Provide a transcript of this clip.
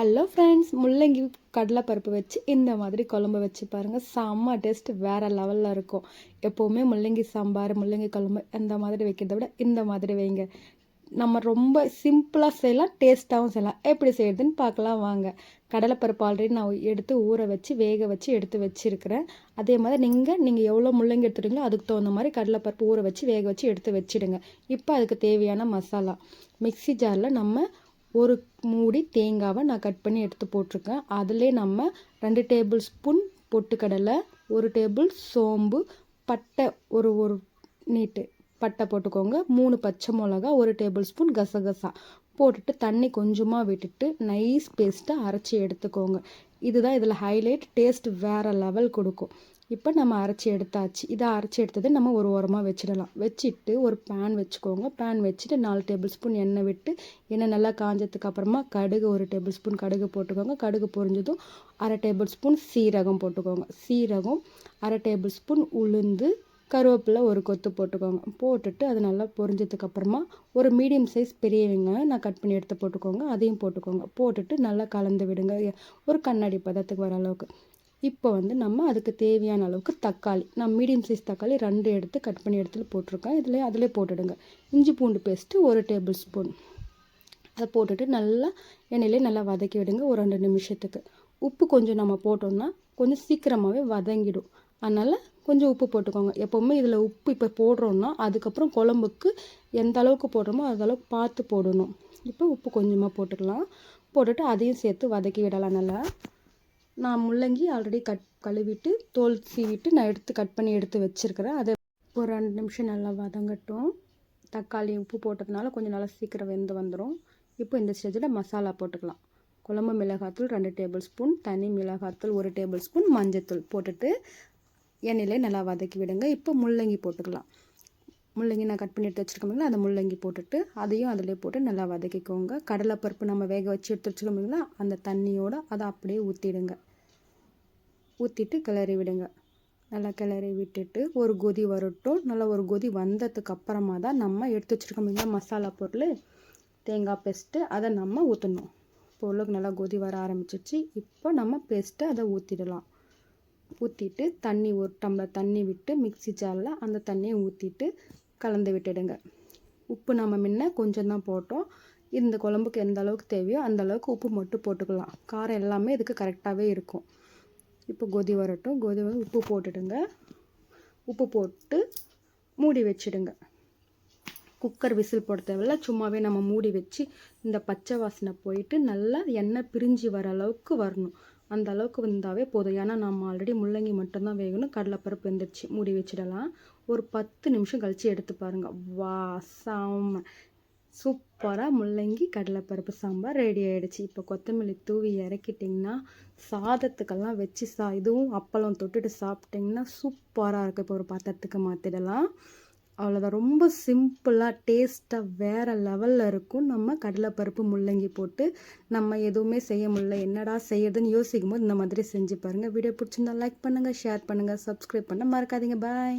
Hello friends முள்ளங்கி கடலைப்பருப்பு வச்சு இந்த மாதிரி குழம்பு வச்சு பாருங்கள் செம்ம டேஸ்ட் வேறு லெவலில் இருக்கும். எப்போவுமே முள்ளங்கி சாம்பார் முள்ளங்கி குழம்பு அந்த மாதிரி வைக்கிறத விட இந்த மாதிரி வைங்க. நம்ம ரொம்ப சிம்பிளாக செய்யலாம் டேஸ்ட்டாகவும் செய்யலாம். எப்படி செய்யறதுன்னு பார்க்கலாம் வாங்க. கடலைப்பருப்பு ஆல்ரெடி நான் எடுத்து ஊற வச்சு வேக வச்சு எடுத்து வச்சுருக்கிறேன். அதே மாதிரி நீங்கள் நீங்கள் எவ்வளோ முள்ளங்கி எடுத்துட்டீங்களோ அதுக்கு தகுந்த மாதிரி கடலைப்பருப்பு ஊற வச்சு வேக வச்சு எடுத்து வச்சுடுங்க. இப்போ அதுக்கு தேவையான மசாலா. மிக்சி ஜாரில் நம்ம ஒரு மூடி தேங்காவை நான் கட் பண்ணி எடுத்து போட்டிருக்கேன். அதிலே நம்ம ரெண்டு டேபிள் ஸ்பூன் பொட்டுக்கடலை ஒரு டேபிள் சோம்பு பட்டை ஒரு ஒரு நீட்டு பட்டை போட்டுக்கோங்க. மூணு பச்சை மிளகா ஒரு டேபிள் ஸ்பூன் கசகசா போட்டுட்டு தண்ணி கொஞ்சமாக விட்டுட்டு நைஸ் பேஸ்ட்டை அரைச்சி எடுத்துக்கோங்க. இதுதான் இதில் ஹைலைட் டேஸ்ட் வேறு லெவல் கொடுக்கும். இப்போ நம்ம அரைச்சி எடுத்தாச்சு. இதை அரைச்சி எடுத்தது நம்ம ஒரு ஓரமாக வச்சிடலாம். வச்சுட்டு ஒரு பேன் வச்சுக்கோங்க. பேன் வச்சுட்டு நாலு டேபிள் ஸ்பூன் எண்ணெய் விட்டு எண்ணெய் நல்லா காஞ்சதுக்கு அப்புறமா கடுகு ஒரு டேபிள் ஸ்பூன் கடுகு போட்டுக்கோங்க. கடுகு பொரிஞ்சதும் அரை டேபிள் ஸ்பூன் சீரகம் போட்டுக்கோங்க. சீரகம் அரை டேபிள் ஸ்பூன் உளுந்து கருவேப்பிலை ஒரு கொத்து போட்டுக்கோங்க. போட்டுட்டு அது நல்லா பொரிஞ்சதுக்கப்புறமா ஒரு மீடியம் சைஸ் பெரிய வெங்காயம் நான் கட் பண்ணி எடுத்து போட்டுக்கோங்க. அதையும் போட்டுக்கோங்க. போட்டுட்டு நல்லா கலந்து விடுங்க. ஒரு கண்ணாடி பதத்துக்கு வர அளவுக்கு. இப்போ வந்து நம்ம அதுக்கு தேவையான அளவுக்கு தக்காளி. நான் மீடியம் சைஸ் தக்காளி ரெண்டு எடுத்து கட் பண்ணி எடுத்துகிட்டு போட்டிருக்கேன். இதில் அதிலே போட்டுடுங்க. இஞ்சி பூண்டு பேஸ்ட்டு ஒரு டேபிள் ஸ்பூன் அதை போட்டுட்டு நல்லா எண்ணெயிலே நல்லா வதக்கி விடுங்க. ஒரு ரெண்டு நிமிஷத்துக்கு. உப்பு கொஞ்சம் நம்ம போட்டோம்னா கொஞ்சம் சீக்கிரமாகவே வதங்கிடும். அதனால் கொஞ்சம் உப்பு போட்டுக்கோங்க. எப்போவுமே இதில் உப்பு இப்போ போடுறோன்னா அதுக்கப்புறம் குழம்புக்கு எந்த அளவுக்கு போடுறோமோ அந்த பார்த்து போடணும். இப்போ உப்பு கொஞ்சமாக போட்டுக்கலாம். போட்டுட்டு அதையும் சேர்த்து வதக்கி விடலாம் நல்லா. நான் முள்ளங்கி ஆல்ரெடி கட் கழுவிட்டு தோல் சீவிட்டு நான் எடுத்து கட் பண்ணி எடுத்து வச்சுருக்கிறேன். அதை ஒரு ரெண்டு நிமிஷம் நல்லா வதங்கட்டும். தக்காளி உப்பு போட்டதுனால கொஞ்சம் நல்லா சீக்கிரம் வெந்து வந்துடும் இப்போ இந்த ஸ்டேஜில் மசாலா போட்டுக்கலாம். குழம்பு மிளகாத்தூள் ரெண்டு டேபிள் ஸ்பூன் தனி மிளகாத்தூள் ஒரு டேபிள் ஸ்பூன் மஞ்சத்தூள் போட்டுட்டு எண்ணெயிலே நல்லா வதக்கி விடுங்க. இப்போ முள்ளங்கி போட்டுக்கலாம். முள்ளங்கி நான் கட் பண்ணி எடுத்து வச்சுருக்கோம் அந்த முள்ளங்கி போட்டுட்டு அதையும் அதிலே போட்டு நல்லா வதக்கிக்கோங்க. கடலைப்பருப்பு நம்ம வேக வச்சு எடுத்து வச்சுருக்கோம் அந்த தண்ணியோடு அதை அப்படியே ஊற்றிடுங்க ஊற்றிட்டு கிளறி விடுங்க. நல்லா கிளறி விட்டுட்டு ஒரு கொதி வரட்டும். நல்லா ஒரு கொதி வந்ததுக்கு அப்புறமா தான் நம்ம எடுத்து வச்சுருக்கோம் மசாலா பொருள். தேங்காய் பேஸ்ட்டு அதை நம்ம ஊற்றணும் பொருளுக்கு நல்லா கொதி வர ஆரம்பிச்சிச்சு இப்போ நம்ம பேஸ்ட்டை அதை ஊற்றிடலாம் ஊற்றிட்டு தண்ணி ஒரு டம்ளர் தண்ணி விட்டு மிக்சி ஜாரில் அந்த தண்ணியை ஊற்றிட்டு கலந்து விட்டுடுங்க. உப்பு நம்ம முன்ன கொஞ்சம் தான் போட்டோம். இந்த குழம்புக்கு எந்த அளவுக்கு தேவையோ அந்த அளவுக்கு உப்பு மட்டும் போட்டுக்கலாம். காரம் எல்லாமே இதுக்கு கரெக்டாகவே இருக்கும். இப்போ கொதி வரட்டும். கொதி வந்து உப்பு போட்டுடுங்க. உப்பு போட்டு மூடி வச்சுடுங்க. குக்கர் விசில் போட தேவையில்ல. சும்மாவே நம்ம மூடி வச்சு இந்த பச்சை வாசனை போயிட்டு நல்லா எண்ணெய் பிரிஞ்சு வர அளவுக்கு வரணும். அந்த அளவுக்கு வந்தாவே போதும். ஏன்னா நம்ம ஆல்ரெடி முள்ளங்கி மட்டும்தான் வேகணும். கடலைப்பருப்பு வந்துடுச்சு மூடி வச்சிடலாம். ஒரு பத்து நிமிஷம் கழித்து எடுத்து பாருங்கள் வாசாம சூப்பராக முள்ளங்கி கடலைப்பருப்பு சாம்பார் ரெடி ஆகிடுச்சு இப்போ கொத்தமல்லி தூவி இறக்கிட்டிங்கன்னா சாதத்துக்கெல்லாம் வச்சு சா இதுவும் அப்பளம் தொட்டுட்டு சாப்பிட்டிங்கன்னா சூப்பராக இருக்குது இப்போ ஒரு பாத்திரத்துக்கு மாற்றிடலாம் அவ்வளோதான் ரொம்ப சிம்பிளாக டேஸ்ட்டாக வேறு லெவலில் இருக்கும். நம்ம கடலைப்பருப்பு முள்ளங்கி போட்டு நம்ம எதுவுமே செய்ய முடியல. என்னடா செய்யறதுன்னு யோசிக்கும் போது இந்த மாதிரி செஞ்சு பாருங்கள் வீடியோ பிடிச்சிருந்தா லைக் பண்ணுங்கள் ஷேர் பண்ணுங்கள் சப்ஸ்கிரைப் பண்ண மறக்காதீங்க. பாய்